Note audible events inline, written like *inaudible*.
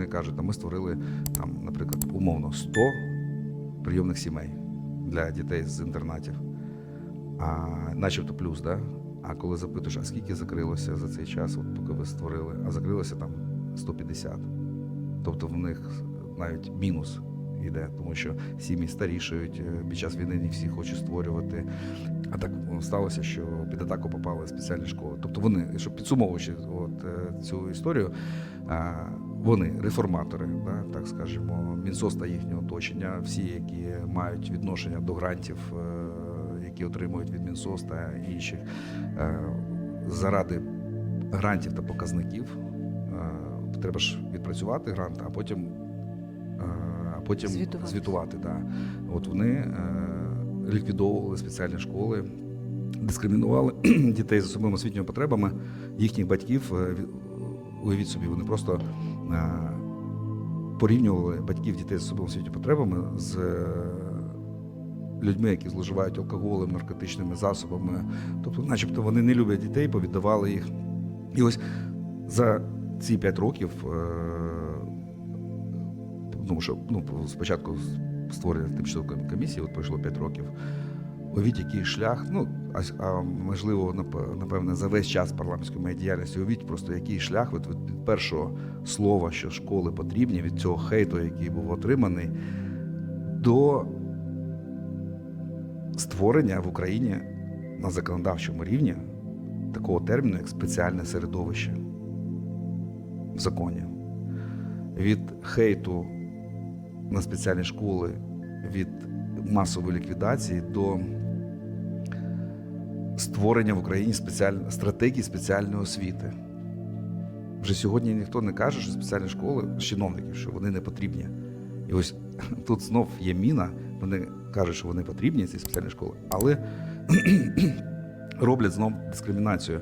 вони кажуть, там, ми створили там, наприклад, умовно 100 прийомних сімей для дітей з інтернатів, а, начебто плюс, да? А коли запитуєш, а скільки закрилося за цей час, от поки ви створили, а закрилося там 150. Тобто в них навіть мінус йде, тому що сім'ї старішають, е, під час війни не всі хочуть створювати. А так сталося, що під атаку попали спеціальні школи. Тобто вони, щоб підсумовуючи от, е, цю історію, вони реформатори, да, так скажемо, Мінсос та їхнє оточення, всі, які мають відношення до грантів, е, які отримують від Мінсос та інших, е, заради грантів та показників. е, Треба ж відпрацювати грант, а потім, а потім Звітувати. звітувати. Да. От вони е, ліквідовували спеціальні школи, дискримінували *clears throat* дітей з особливими освітніми потребами, їхніх батьків. Уявіть собі, вони просто е, порівнювали батьків дітей з особливими освітніми потребами з е, людьми, які зловживають алкоголем, наркотичними засобами. Тобто, начебто, вони не люблять дітей, повіддавали їх. І ось за ці п'ять років, е, тому що ну, спочатку створення тимчасової комісії, от пройшло 5 років. Уявіть, який шлях, ну, а, можливо, напевне, за весь час парламентської моєї діяльності, уявіть просто, який шлях від, від першого слова, що школи потрібні, від цього хейту, який був отриманий, до створення в Україні на законодавчому рівні такого терміну, як спеціальне середовище в законі. Від хейту на спеціальні школи, від масової ліквідації до створення в Україні спеціаль... стратегії спеціальної освіти. Вже сьогодні ніхто не каже, що спеціальні школи чиновників, що вони не потрібні. І ось *laughs* тут знов є міна. Вони кажуть, що вони потрібні, ці спеціальні школи, але *clears throat* роблять знов дискримінацію.